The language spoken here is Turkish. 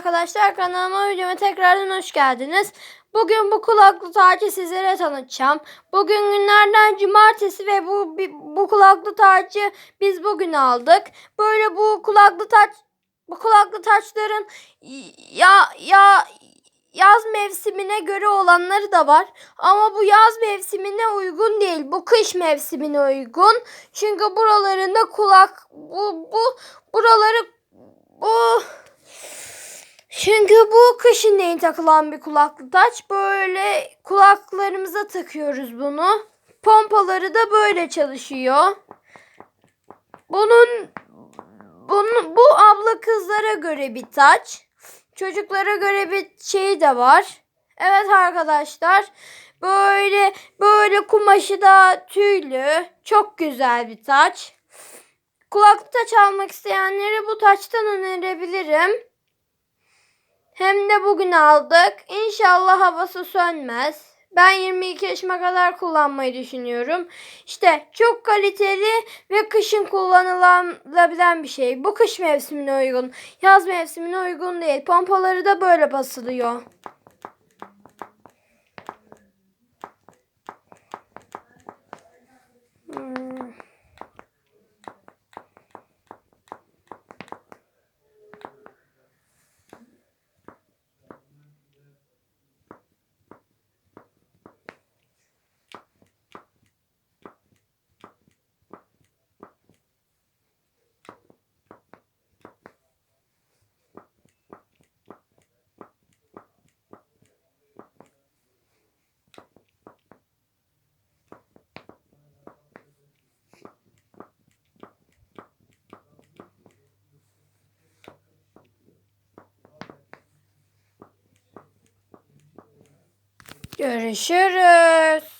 arkadaşlar kanalıma videoma tekrardan hoş geldiniz. Bugün bu kulaklık tacı sizlere tanıtacağım. Bugün günlerden cumartesi ve bu bu kulaklık tacı biz bugün aldık. Böyle bu kulaklık taç bu kulaklık taçların ya ya yaz mevsimine göre olanları da var. Ama bu yaz mevsimine uygun değil. Bu kış mevsimine uygun. Çünkü buralarında kulak bu bu buraları bu çünkü bu kışın değil takılan bir kulaklık taç. Böyle kulaklarımıza takıyoruz bunu. Pompaları da böyle çalışıyor. Bunun bunun bu abla kızlara göre bir taç. Çocuklara göre bir şey de var. Evet arkadaşlar. Böyle böyle kumaşı da tüylü. Çok güzel bir taç. Kulaklık taç almak isteyenlere bu taçtan önerebilirim. Hem de bugün aldık. İnşallah havası sönmez. Ben 22 yaşıma kadar kullanmayı düşünüyorum. İşte çok kaliteli ve kışın kullanılabilen bir şey. Bu kış mevsimine uygun. Yaz mevsimine uygun değil. Pompaları da böyle basılıyor. Görüşürüz.